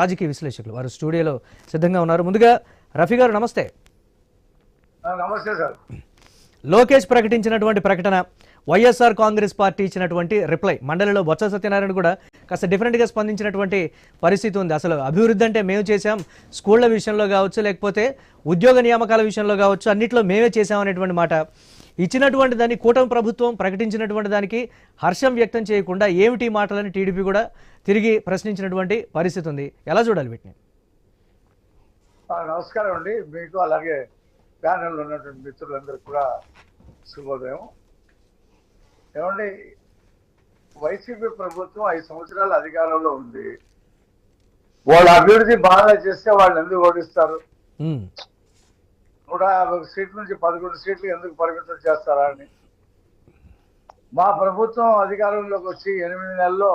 రాజకీయ విశ్లేషకులు వారు స్టూడియోలో సిద్ధంగా ఉన్నారు. ముందుగా రఫీ గారు నమస్తే. నమస్తే సార్. లోకేష్ ప్రకటించినటువంటి ప్రకటన వైఎస్ఆర్ కాంగ్రెస్ పార్టీ ఇచ్చినటువంటి రిప్లై మండలిలో బొత్స సత్యనారాయణ కూడా కాస్త డిఫరెంట్గా స్పందించినటువంటి పరిస్థితి ఉంది. అసలు అభివృద్ధి అంటే మేము చేసాం స్కూళ్ళ విషయంలో కావచ్చు లేకపోతే ఉద్యోగ నియామకాల విషయంలో కావచ్చు అన్నిట్లో మేమే చేసాం అనేటువంటి మాట ఇచ్చినటువంటి దాన్ని కూటమి ప్రభుత్వం ప్రకటించినటువంటి దానికి హర్షం వ్యక్తం చేయకుండా ఏమిటి మాటలని టీడీపీ కూడా తిరిగి ప్రశ్నించినటువంటి పరిస్థితి ఉంది. ఎలా చూడాలి వీటిని? నమస్కారం అండి. మీకు అలాగే ప్యానెల్ ఉన్నటువంటి మిత్రులందరికీ కూడా శుభోదయం. ఏమండి వైసీపీ ప్రభుత్వం ఐదు సంవత్సరాల అధికారంలో ఉంది. వాళ్ళ అభివృద్ధి బాగా చేస్తే వాళ్ళు ఎందుకు ఓడిస్తారు? నూట యాభై సీట్ల నుంచి పదకొండు సీట్లు ఎందుకు పరిమితం చేస్తారా అని. మా ప్రభుత్వం అధికారంలోకి వచ్చి ఎనిమిది నెలల్లో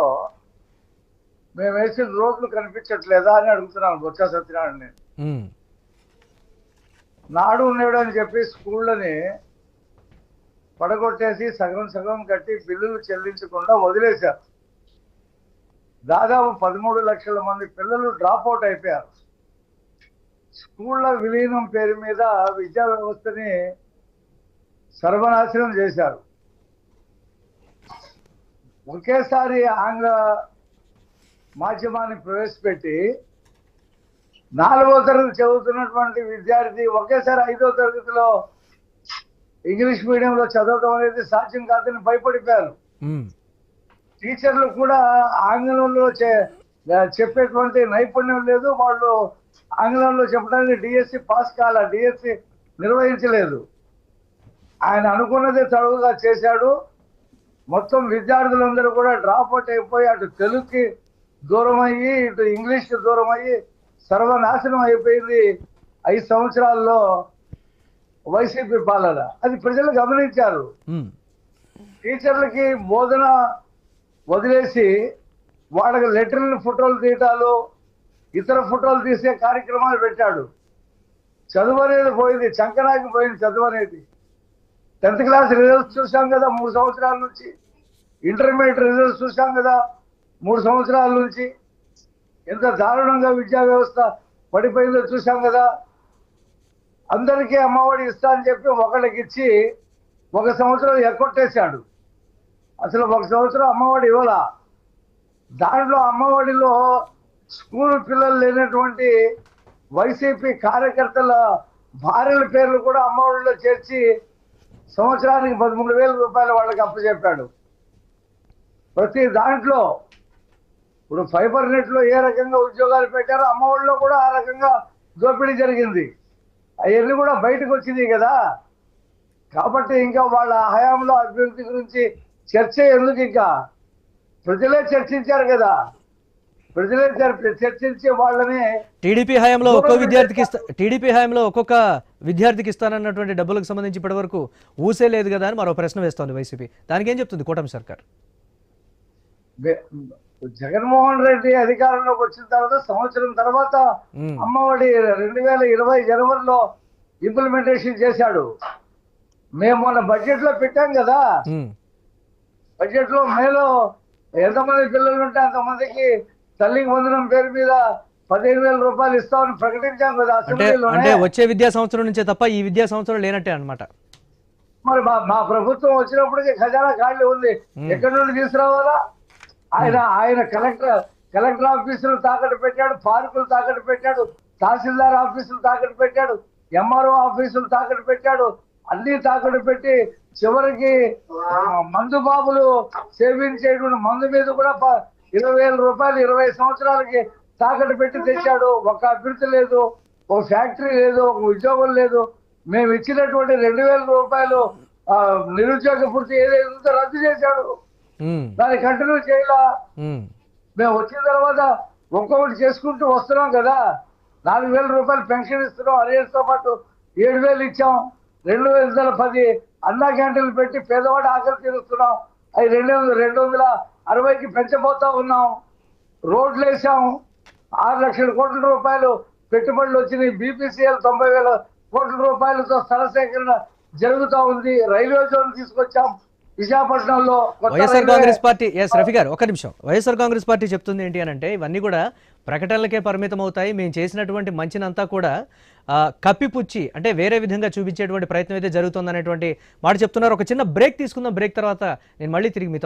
మేము వేసిన రోడ్లు కనిపించట్లేదా అని అడుగుతున్నాను బొత్స సత్యనారాయణ నేను. ఉమ్, నాడు నేడు అని చెప్పి స్కూళ్ళని పడగొట్టేసి సగం సగం కట్టి బిల్లులు చెల్లించకుండా వదిలేశారు. దాదాపు పదమూడు లక్షల మంది పిల్లలు డ్రాప్ అవుట్ అయిపోయారు. స్కూళ్ళ విలీనం పేరు మీద విద్యా వ్యవస్థని సర్వనాశనం చేశారు. ఒకేసారి ఆంగ్ల మాధ్యమాన్ని ప్రవేశపెట్టి నాలుగో తరగతి చదువుతున్నటువంటి విద్యార్థి ఒకేసారి ఐదో తరగతిలో ఇంగ్లీష్ మీడియంలో చదవడం అనేది సాధ్యం కాదని భయపడిపోయారు. టీచర్లు కూడా ఆంగ్లంలో చెప్పేటువంటి నైపుణ్యం లేదు వాళ్ళు ఆంగ్లంలో చెప్పడానికి డిఎస్సి పాస్ కాల డిఎస్సి నిర్వహించలేదు. ఆయన అనుకున్నదే తడువుగా చేశాడు. మొత్తం విద్యార్థులందరూ కూడా డ్రాప్ అవుట్ అయిపోయి అటు తెలుగుకి దూరం అయ్యి ఇటు ఇంగ్లీష్కి దూరం అయ్యి సర్వనాశనం అయిపోయింది ఐదు సంవత్సరాల్లో వైసీపీ పాలన. అది ప్రజలు గమనించారు. టీచర్లకి బోధన వదిలేసి వాళ్ళకి లెటర్లు ఫోటోలు తీయటాలు ఇతర ఫోటోలు తీసే కార్యక్రమాలు పెట్టాడు. చదువు అనేది పోయింది చంకనాకి పోయింది చదువు అనేది టెన్త్ క్లాస్ రిజల్ట్స్ చూసాం కదా మూడు సంవత్సరాల నుంచి. ఇంటర్మీడియట్ రిజల్ట్స్ చూసాం కదా మూడు సంవత్సరాల నుంచి. ఎంత దారుణంగా విద్యా వ్యవస్థ పడిపోయిందో చూసాం కదా. అందరికీ అమ్మఒడి ఇస్తా అని చెప్పి ఒకళ్ళకి ఇచ్చి ఒక సంవత్సరం ఎక్కొట్టేశాడు అసలు ఒక సంవత్సరం అమ్మఒడి ఇవ్వాలా? దాంట్లో అమ్మఒడిలో స్కూల్ పిల్లలు లేనటువంటి వైసీపీ కార్యకర్తల భార్యల పేర్లు కూడా అమ్మఒడిలో చేర్చి సంవత్సరానికి పదమూడు వేల రూపాయలు వాళ్ళకి అప్పచెప్పాడు. ప్రతి దాంట్లో ఇప్పుడు ఫైబర్ నెట్లో ఏ రకంగా ఉద్యోగాలు పెట్టారో అమ్మఒడిలో కూడా ఆ రకంగా దోపిడీ జరిగింది. అవన్నీ కూడా బయటకు వచ్చినాయి కదా. కాబట్టి ఇంకా వాళ్ళ హయాంలో అభివృద్ధి గురించి చర్చ ఎందుకు ఇంకా? ప్రజలే చర్చించారు కదా. చర్చించి వాళ్ళని టీడీపీ హయాంలో ఒక్కో విద్యార్థికి టీడీపీ హయాంలో ఒక్కొక్క విద్యార్థికి ఇస్తానన్నటువంటి డబ్బులకు సంబంధించి ఇప్పటి వరకు ఊసే లేదు కదా అని మరో ప్రశ్న వేస్తోంది వైసీపీ. దానికి ఏం చెప్తుంది కూటమి సర్కార్? జగన్మోహన్ రెడ్డి అధికారంలోకి వచ్చిన తర్వాత సంవత్సరం తర్వాత అమ్మఒడి రెండు వేల ఇరవై జనవరిలో ఇంప్లిమెంటేషన్ చేశాడు. మేము మొన్న బడ్జెట్లో పెట్టాం కదా. బడ్జెట్లో మేలో ఎంతమంది పిల్లలు ఉంటే అంతమందికి తల్లికి వందనం పేరు మీద పదిహేను వేల రూపాయలు ఇస్తామని ప్రకటించాం కదా అంటే వచ్చే విద్యా సంవత్సరం నుంచే తప్ప ఈ విద్యా సంవత్సరం లేనట్టే అన్నమాట. మరి మా మా ప్రభుత్వం వచ్చినప్పటికీ ఖజానా ఖాళీ ఉంది. ఎక్కడి నుండి తీసుకురావాలా? ఆయన ఆయన కలెక్టర్ కలెక్టర్ ఆఫీసులు తాకట్టు పెట్టాడు పార్కులు తాకట్టు పెట్టాడు తహసీల్దార్ ఆఫీసులు తాకట్టు పెట్టాడు ఎంఆర్ఓ ఆఫీసులు తాకట్టు పెట్టాడు అన్ని తాకట్టు పెట్టి చివరికి మందు బాబులు సేవించేటువంటి మందు మీద కూడా ఇరవై వేల రూపాయలు ఇరవై సంవత్సరాలకి తాకట్టు పెట్టి తెచ్చాడు. ఒక అభివృద్ధి లేదు ఒక ఫ్యాక్టరీ లేదు ఒక ఉద్యోగం లేదు. మేము ఇచ్చినటువంటి రెండు వేల రూపాయలు నిరుద్యోగ పూర్తి ఏదైతే రద్దు చేశాడు. దాన్ని కంటిన్యూ చేయాల? మేము. వచ్చిన తర్వాత ఒక్కొక్కటి చేసుకుంటూ వస్తున్నాం కదా. నాలుగు వేల రూపాయలు పెన్షన్ ఇస్తున్నాం. అరియర్స్తో పాటు ఏడు వేలు ఇచ్చాం. రెండు వందల పది అన్నా క్యాంటీన్లు పెట్టి పేదవాడు ఆకలి తీరుస్తున్నాం. అవి రెండు వందల రెండు వందల అరవైకి పెంచబోతా ఉన్నాం. రోడ్లు వేసాం. ఆరు లక్షల కోట్ల రూపాయలు పెట్టుబడులు వచ్చినాయి. బీపీసీఎల్ తొంభై వేల కోట్ల రూపాయలతో స్థల సేకరణ జరుగుతూ ఉంది. రైల్వే జోన్ తీసుకొచ్చాం. విశాఖపట్నంలో YSR Congress party S Rafi గారు ఒక నిమిషం. వైఎస్ఆర్ కాంగ్రెస్ పార్టీ చెప్తుంది ఏంటి అని అంటే ఇవన్నీ కూడా ప్రకటనలకే పరిమితం అవుతాయి. మేము చేసినటువంటి మంచినంతా కూడా కప్పిపుచ్చి అంటే వేరే విధంగా చూపించేటువంటి ప్రయత్నం అయితే జరుగుతుంది అనేటువంటి మాట చెప్తున్నారు. ఒక చిన్న బ్రేక్ తీసుకుందాం. బ్రేక్ తర్వాత నేను మళ్ళీ తిరిగి మీతో